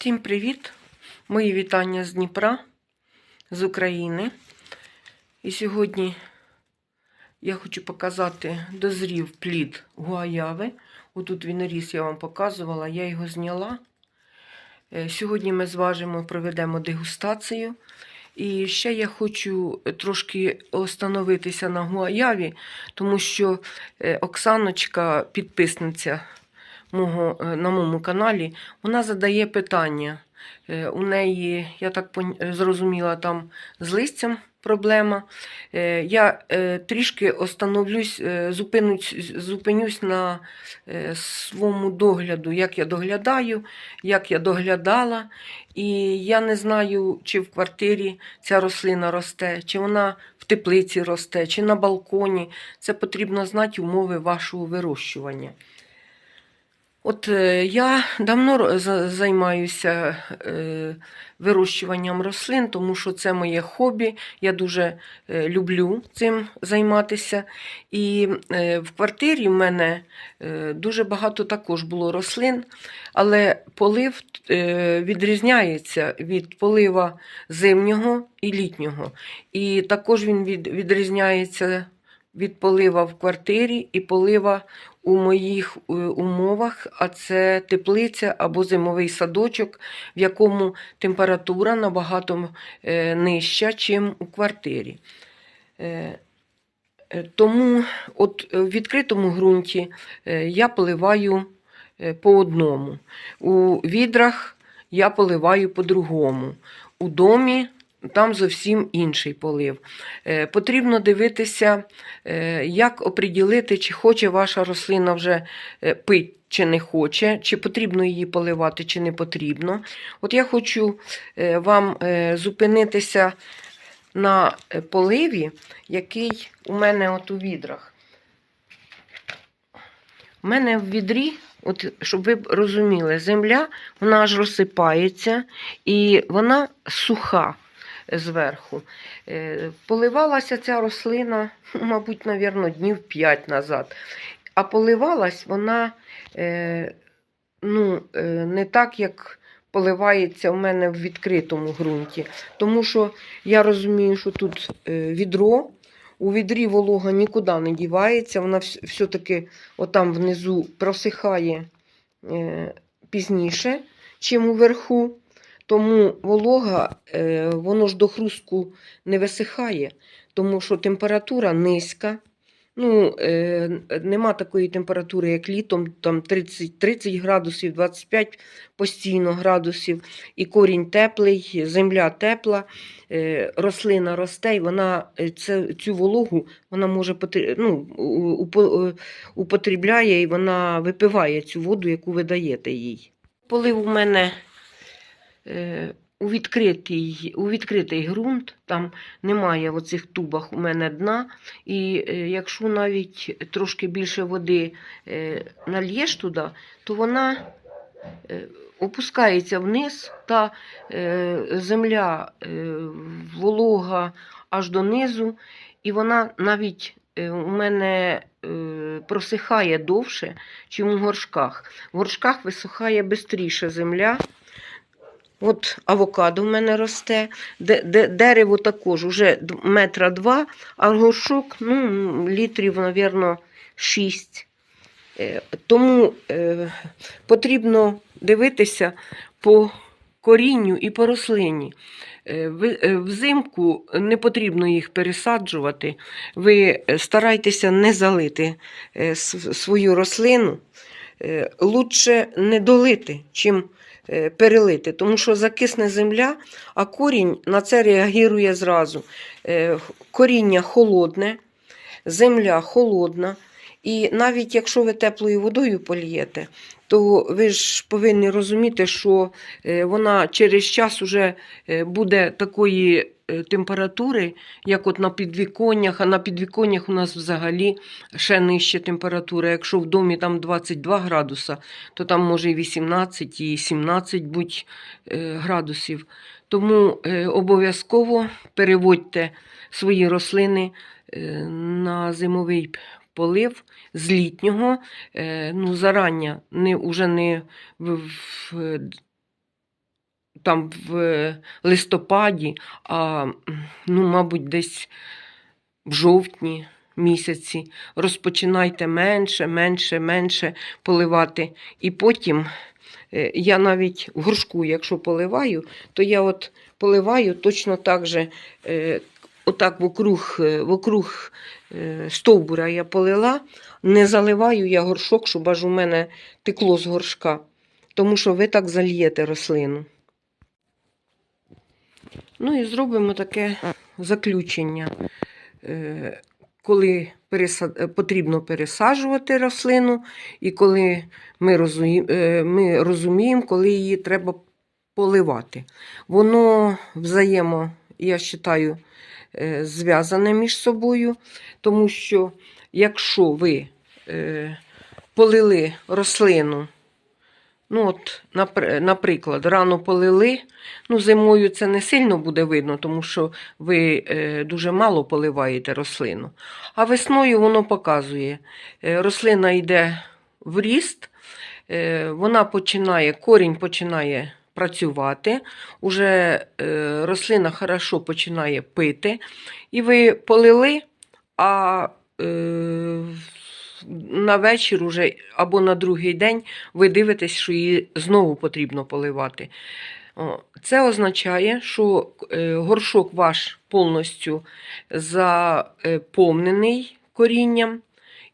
Всім привіт! Мої вітання з Дніпра, з України. І сьогодні я хочу показати дозрів плід гуаяви. Отут він ріс, я вам показувала, я його зняла. Е, Сьогодні ми зважимо, проведемо дегустацію. І ще я хочу трошки остановитися на гуаяві, тому що е, Оксаночка, підписниця мого, е, на моєму каналі, вона задає питання. Е, У неї, я так зрозуміла, там з листям проблема. Е, Я е, трішки остановлюсь, е, зупинусь, зупинюсь на е, своєму догляду, як я доглядаю, як я доглядала. І я не знаю, чи в квартирі ця рослина росте, чи вона в теплиці росте, чи на балконі. Це потрібно знати умови вашого вирощування. От е, я давно займаюся е, вирощуванням рослин, тому що це моє хобі. Я дуже е, люблю цим займатися. І в квартирі в мене дуже багато також було рослин, але полив відрізняється від полива зимнього і літнього. І також він від, відрізняється від полива в квартирі і полива у моїх е, умовах, а це теплиця або зимовий садочок, в якому температура набагато е, нижча, чим у квартирі. Е, Тому от в відкритому ґрунті я поливаю по одному. У відрах я поливаю по-другому. У домі там зовсім інший полив. Е, Потрібно дивитися, е, як оприділити, чи хоче ваша рослина вже е, пить, чи не хоче, чи потрібно її поливати, чи не потрібно. От я хочу вам зупинитися на поливі, який у мене от у відрах. У мене в відрі, от, щоб ви розуміли, земля вона аж розсипається і вона суха зверху. Е, Поливалася ця рослина, мабуть, навірно, днів 5 назад. А поливалась вона е, ну, е, не так, як поливається в мене в відкритому ґрунті. Тому що я розумію, що тут відро, у відрі волога нікуди не дівається, вона все-таки отам внизу просихає пізніше, чим уверху. Тому волога, е, воно ж до хрустку не висихає, тому що температура низька. Ну, е, нема такої температури, як літом, там 30, 30 градусів, 25 постійно градусів, і корінь теплий, земля тепла, е, рослина росте, і вона цю вологу вона може ну, у- употребляє і вона випиває цю воду, яку ви даєте їй. Полив у мене у відкритий, у відкритий ґрунт, там немає в оцих тубах у мене дна. І е, якщо навіть трошки більше води е, нальєш туди, то вона е, опускається вниз, та е, земля е, волога аж донизу, і вона навіть е, у мене е, просихає довше, ніж у горшках. В горшках висухає швидше земля. От авокадо в мене росте, де, де, дерево також уже метра два, а горшок ну, літрів, мабуть, 6. Е, Тому е, потрібно дивитися по корінню і по рослині. Е, Взимку не потрібно їх пересаджувати. Ви старайтеся не залити свою рослину. Лучше не долити, чим перелити, тому що закисне земля, а корінь на це реагує зразу. Е, Коріння холодне, земля холодна. І навіть якщо ви теплою водою полієте, то ви ж повинні розуміти, що е, вона через час уже е, буде такої е, температури, як от на підвіконнях, а на підвіконнях у нас взагалі ще нижча температура. Якщо в домі там 22 градуса, то там може і 18, і 17 будь градусів. Тому обов'язково переводьте свої рослини на зимовий полив з літнього, е, ну, зарання, не, уже не в, в там в листопаді, а ну, мабуть, десь в жовтні місяці розпочинайте менше, менше, менше поливати. І потім е, я навіть в горшку, якщо поливаю, то я от поливаю точно так же, е, отак вокруг, е, вокруг е, стовбура я полила, не заливаю я горшок, щоб аж у мене текло з горшка, тому що ви так зальєте рослину. Ну і зробимо таке заключення. Е, Коли переса- е, потрібно пересаджувати рослину, і коли ми розуміємо, ми розуміємо, коли її треба поливати. Воно взаємо, я вважаю, зв'язане між собою, тому що якщо ви е, полили рослину, ну от, наприклад, рано полили, ну зимою це не сильно буде видно, тому що ви е, дуже мало поливаєте рослину. А весною воно показує, е, рослина йде в ріст, е, вона починає, корінь починає працювати, уже е, рослина хорошо починає пити, і ви полили, а е, на вечір уже або на другий день ви дивитесь, що її знову потрібно поливати. Це означає, що е, горшок ваш повністю заповнений корінням,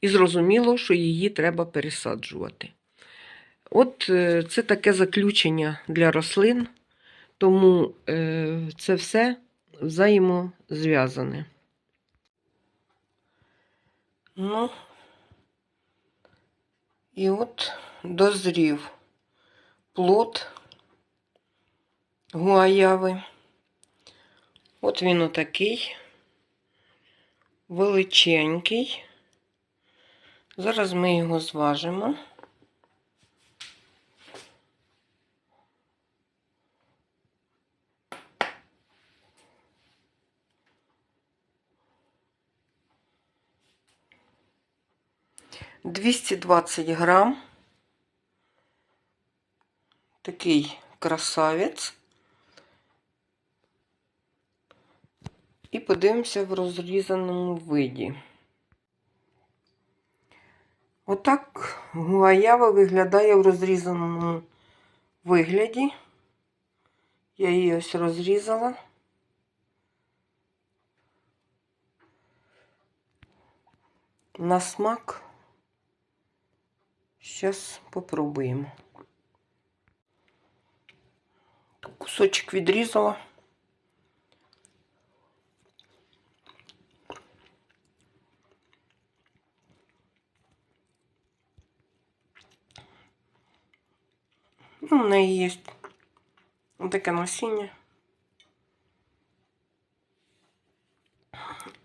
і зрозуміло, що її треба пересаджувати. От е, це таке заключення для рослин, тому е, це все взаємозв'язане. Ну, і от дозрів плод гуаяви. От він отакий, величенький. Зараз ми його зважимо. Двісті двадцять грам. Такий красавець. І подивимося в розрізаному виді. Отак гуаява виглядає в розрізаному вигляді. Я її ось розрізала. На смак. Зараз попробуємо. Кусочок відрізала. Ну, у неї є таке насіння.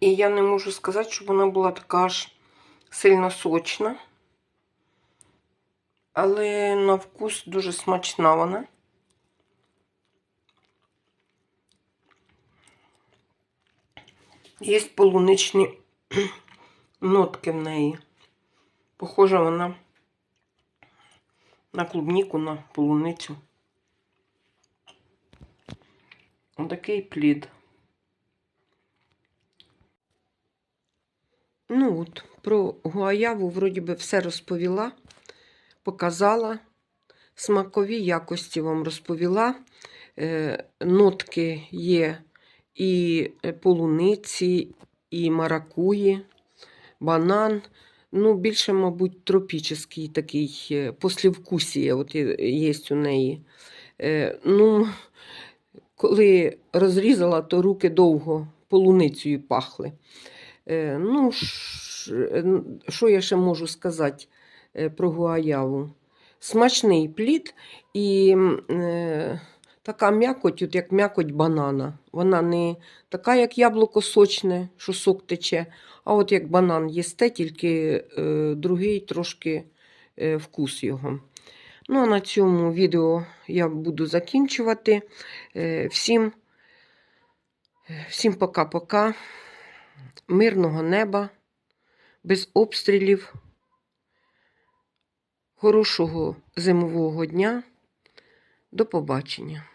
І я не можу сказати, щоб вона була така аж сильно сочна. Але на вкус дуже смачна вона. Є полуничні нотки в неї. Похожа вона на клубніку, на полуницю. Отакий плід. Ну от, про гуаяву вроді би все розповіла, показала. Смакові якості вам розповіла. Е, нотки є і полуниці, і маракуї, банан. Ну, більше, мабуть, тропічний такий е, послівкусія от є у неї. Е, ну, коли розрізала, то руки довго полуницею пахли. Ну, що я ще можу сказати про гуаяву? Смачний плід і е, така м'якоть, от як м'якоть банана. Вона не така, як яблуко сочне, що сок тече, а от як банан їсте, тільки е, другий трошки е, вкус його. Ну, а на цьому відео я буду закінчувати. Е, всім, е, всім пока-пока. Мирного неба, без обстрілів, хорошого зимового дня. До побачення.